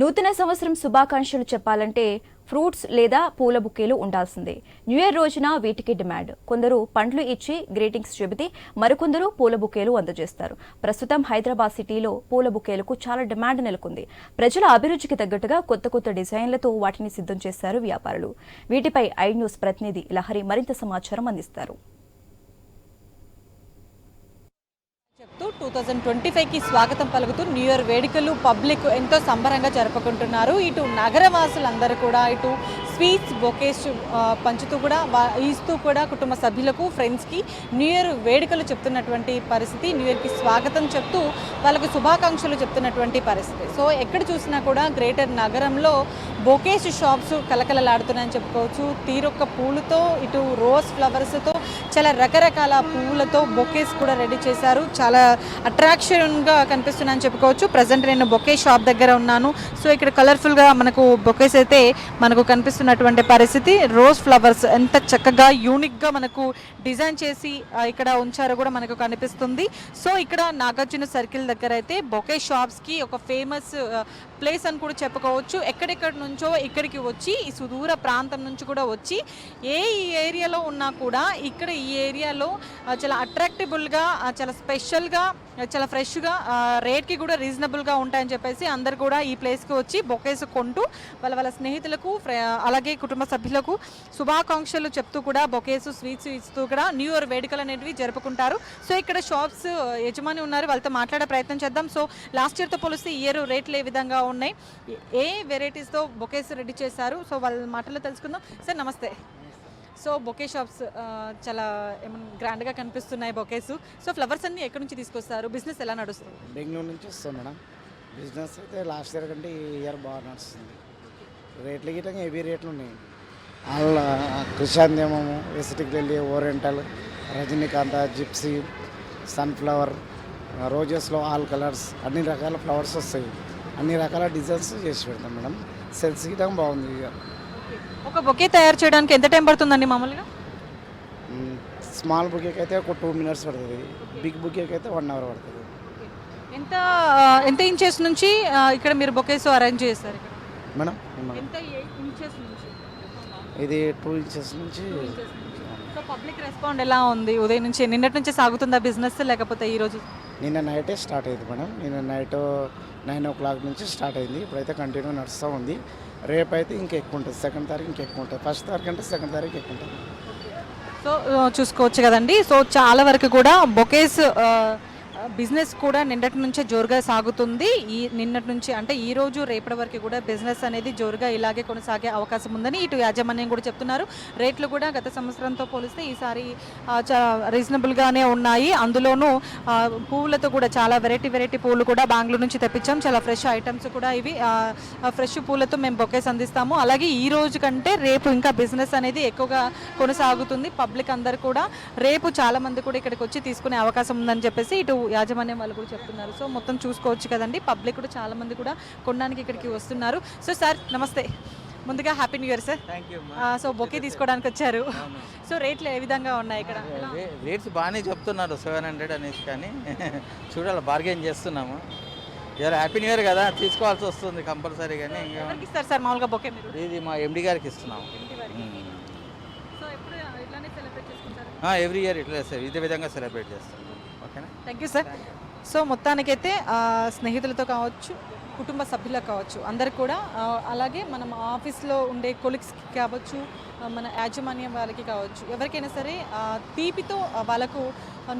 నూతన సంవత్సరం శుభాకాంక్షలు చెప్పాలంటే ఫ్రూట్స్ లేదా పూల బుకేలు ఉండాల్సిందే. న్యూ ఇయర్ రోజున వీటికి డిమాండ్. కొందరు పండ్లు ఇచ్చి గ్రీటింగ్స్ చెబితే మరికొందరు పూల బుకేలు అందజేస్తారు. ప్రస్తుతం హైదరాబాద్ సిటీలో పూల బుకేలకు చాలా డిమాండ్ నెలకొంది. ప్రజల అభిరుచికి తగ్గట్టుగా కొత్త కొత్త డిజైన్లతో వాటిని సిద్ధం చేశారు వ్యాపారులు. వీటిపై ఐ న్యూస్ ప్రతినిధి లహరి మరింత సమాచారం అందిస్తారు చెప్తూ టూ థౌజండ్ ట్వంటీ ఫైవ్కి స్వాగతం పలుకుతూ న్యూ ఇయర్ వేడుకలు పబ్లిక్ ఎంతో సంబరంగా జరుపుకుంటున్నారు. ఇటు నగరవాసులందరూ కూడా ఇటు స్వీట్స్ బొకేస్ పంచుతూ కూడా ఇస్తూ కూడా కుటుంబ సభ్యులకు ఫ్రెండ్స్కి న్యూ ఇయర్ వేడుకలు చెప్తున్నటువంటి పరిస్థితి న్యూ ఇయర్కి స్వాగతం చెప్తూ వాళ్ళకు శుభాకాంక్షలు చెప్తున్నటువంటి పరిస్థితి. సో ఎక్కడ చూసినా కూడా గ్రేటర్ నగరంలో బొకేస్ షాప్స్ కలకలలాడుతున్నాయని చెప్పుకోవచ్చు. తీరొక్క పూలతో ఇటు రోజ్ ఫ్లవర్స్తో చాలా రకరకాల పువ్వులతో బొకేస్ కూడా రెడీ చేశారు. చాలా అట్రాక్షన్గా కనిపిస్తున్నాయని చెప్పుకోవచ్చు. ప్రజెంట్ నేను బొకే షాప్ దగ్గర ఉన్నాను. సో ఇక్కడ కలర్ఫుల్గా మనకు బొకేస్ అయితే మనకు కనిపిస్తున్నటువంటి పరిస్థితి. రోజ్ ఫ్లవర్స్ ఎంత చక్కగా యూనిక్గా మనకు డిజైన్ చేసి ఇక్కడ ఉంచారో కూడా మనకు కనిపిస్తుంది. సో ఇక్కడ నాగార్జున సర్కిల్ దగ్గర అయితే బొకే షాప్స్కి ఒక ఫేమస్ ప్లేస్ అని కూడా చెప్పుకోవచ్చు. ఎక్కడెక్కడి నుంచో ఇక్కడికి వచ్చి ఈ సుదూర ప్రాంతం నుంచి కూడా వచ్చి ఏ ఈ ఏరియాలో ఉన్నా కూడా ఇక్కడ ఈ ఏరియాలో చాలా అట్రాక్టబుల్గా చాలా స్పెషల్గా చాలా ఫ్రెష్గా రేట్కి కూడా రీజనబుల్గా ఉంటాయని చెప్పేసి అందరు కూడా ఈ ప్లేస్కి వచ్చి బొకేస్ కొంటూ వాళ్ళ వాళ్ళ స్నేహితులకు ఫ్రె- అలాగే కుటుంబ సభ్యులకు శుభాకాంక్షలు చెప్తూ కూడా బొకేస్ స్వీట్స్ ఇస్తూ కూడా న్యూ ఇయర్ వేడుకలు అనేవి జరుపుకుంటారు. సో ఇక్కడ షాప్స్ యజమాని ఉన్నారు వాళ్ళతో మాట్లాడే ప్రయత్నం చేద్దాం. సో లాస్ట్ ఇయర్తో పోలిస్తే ఈ ఇయర్ రేట్లు ఏ విధంగా ఉన్నాయి? ఏ వెరైటీస్తో బొకేస్ రెడీ చేశారు? సో వాళ్ళ మాటల్లో తెలుసుకుందాం. సార్ నమస్తే. సో బొకే షాప్స్ చాలా ఏమన్నా గ్రాండ్గా కనిపిస్తున్నాయి బొకేస్. సో ఫ్లవర్స్ అన్ని ఎక్కడి నుంచి తీసుకొస్తారు? బిజినెస్ ఎలా నడుస్తుంది? బెంగళూరు నుంచి వస్తాం మేడం. బిజినెస్ అయితే లాస్ట్ ఇయర్ కంటే ఈ ఇయర్ బాగా నడుస్తుంది. రేట్లు గిట్టంగా హెవీ రేట్లు ఉన్నాయి. అలా కృషాంతమము వెసిటిక్ వెళ్ళి ఓరియంటల్ రజనీకాంత జిప్సీ సన్ఫ్లవర్ రోజెస్లో ఆల్ కలర్స్ అన్ని రకాల ఫ్లవర్స్ వస్తాయి. అన్ని రకాల డిజైన్స్ చేసి పెడతాం మేడం. సెల్స్ గిట్టం బాగుంది ఇక. ఒక బొకే తయారు చేయడానికి ఎంత టైం పడుతుందండి మామూలుగా? స్మాల్ బుకేకి అయితే ఒక టూ మినిట్స్ పడుతుంది. బిగ్ బుకేకి అయితే వన్ అవర్ పడుతుంది. ఎంత ఎంత ఇంచెస్ నుంచి ఇక్కడ మీరు బొకేస్ అరేంజ్ చేస్తారు ఇక్కడ? మేడం ఎంత ఇంచెస్ నుంచి? ఇది టూ ఇంచెస్ నుంచి. సో పబ్లిక్ రెస్పాండ్ ఎలా ఉంది? ఉదయం నుంచి నిన్నటి నుంచి సాగుతుందా బిజినెస్ లేకపోతే ఈ రోజు? నిన్న నైటే స్టార్ట్ అయింది మేడం. నిన్న నైట్ నైన్ ఓ క్లాక్ నుంచి స్టార్ట్ అయింది. ఇప్పుడైతే కంటిన్యూ నడుస్తూ ఉంది. రేపు అయితే ఇంకా ఎక్కువ ఉంటుంది. సెకండ్ తారీఖు ఇంకా ఎక్కువ ఉంటుంది. ఫస్ట్ తారీఖు అంటే సెకండ్ తారీఖు ఎక్కువ ఉంటుంది. సో చూసుకోవచ్చు కదండి. సో చాలా వరకు కూడా బొకేస్ బిజినెస్ కూడా నిన్నటి నుంచే జోరుగా సాగుతుంది. ఈ నిన్నటి నుంచి అంటే ఈ రోజు రేపటి వరకు కూడా బిజినెస్ అనేది జోరుగా ఇలాగే కొనసాగే అవకాశం ఉందని ఇటు యాజమాన్యం కూడా చెప్తున్నారు. రేట్లు కూడా గత సంవత్సరంతో పోలిస్తే ఈసారి చా రీజనబుల్గానే ఉన్నాయి. అందులోనూ పువ్వులతో కూడా చాలా వెరైటీ వెరైటీ పూలు కూడా బెంగళూరు నుంచి తెప్పించాం. చాలా ఫ్రెష్ ఐటమ్స్ కూడా ఇవి. ఫ్రెష్ పూలతో మేము బొకేస్ అందిస్తాము. అలాగే ఈ రోజు కంటే రేపు ఇంకా బిజినెస్ అనేది ఎక్కువగా కొనసాగుతుంది. పబ్లిక్ అందరు కూడా రేపు చాలా మంది కూడా ఇక్కడికి వచ్చి తీసుకునే అవకాశం ఉందని చెప్పేసి ఇటు యాజమాన్యం వాళ్ళు కూడా చెప్తున్నారు. సో మొత్తం చూసుకోవచ్చు కదండి. పబ్లిక్ కూడా చాలా మంది కూడా కొనడానికి ఇక్కడికి వస్తున్నారు. సో సార్ నమస్తే. ముందుగా happy new year sir. Thank you so bouquet తీసుకోవడానికి వచ్చారు. సో రేట్లు ఏ విధంగా ఉన్నాయి ఇక్కడ? రేట్స్ బాగానే చెప్తున్నారు సెవెన్ హండ్రెడ్ అనేసి కానీ. చూడాలి బార్గెన్ చేస్తున్నాము. ఇవాళ హ్యాపీ న్యూ ఇయర్ కదా తీసుకోవాల్సి వస్తుంది కంపల్సరీ కానీ ఇస్తారు సార్ మామూలుగా బొకే మీరు? ఇది మా ఎండి గారికి ఇస్తున్నాము. ఎవ్రీ ఇయర్ ఇట్లా సార్ ఇదే విధంగా సెలబ్రేట్ చేస్తాం. ఓకేనా? థ్యాంక్ యూ సార్ సో మొత్తానికైతే స్నేహితులతో కావచ్చు కుటుంబ సభ్యులకు కావచ్చు అందరు కూడా అలాగే మనం ఆఫీస్లో ఉండే కొలిగ్స్కి కావచ్చు మన యాజమాన్యం వాళ్ళకి కావచ్చు ఎవరికైనా సరే తీపితో వాళ్ళకు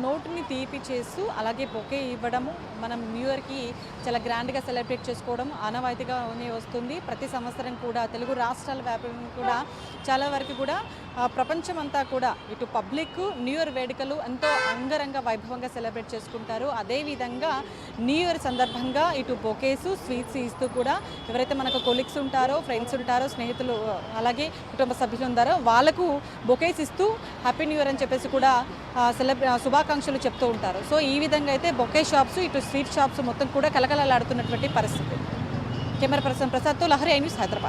నోటుని తీపి చేస్తూ అలాగే బొకే ఇవ్వడము మనం న్యూ ఇయర్కి చాలా గ్రాండ్గా సెలబ్రేట్ చేసుకోవడం ఆనవాయితీగానే వస్తుంది. ప్రతి సంవత్సరం కూడా తెలుగు రాష్ట్రాల వ్యాప్తంగా కూడా చాలా వరకు కూడా ప్రపంచమంతా కూడా ఇటు పబ్లిక్ న్యూ ఇయర్ వేడుకలు ఎంతో అంగరంగ వైభవంగా సెలబ్రేట్ చేసుకుంటారు. అదేవిధంగా న్యూ ఇయర్ సందర్భంగా ఇటు బొకేసు స్వీట్స్ ఇస్తూ కూడా ఎవరైతే మనకు కొలీగ్స్ ఉంటారో ఫ్రెండ్స్ ఉంటారో స్నేహితులు అలాగే కుటుంబ సభ్యులు ఉన్నారో వాళ్ళకు బొకేస్ ఇస్తూ హ్యాపీ న్యూ ఇయర్ అని చెప్పేసి కూడా సెలబ్రే శుభాకాంక్షలు చెప్తూ ఉంటారు. సో ఈ విధంగా అయితే బొకే షాప్స్ ఇటు స్వీట్ షాప్స్ మొత్తం కూడా కలకలలాడుతున్నటువంటి పరిస్థితి. కెమెరా పర్సన్ ప్రసాద్తో లహరి ఐ న్యూస్ హైదరాబాద్.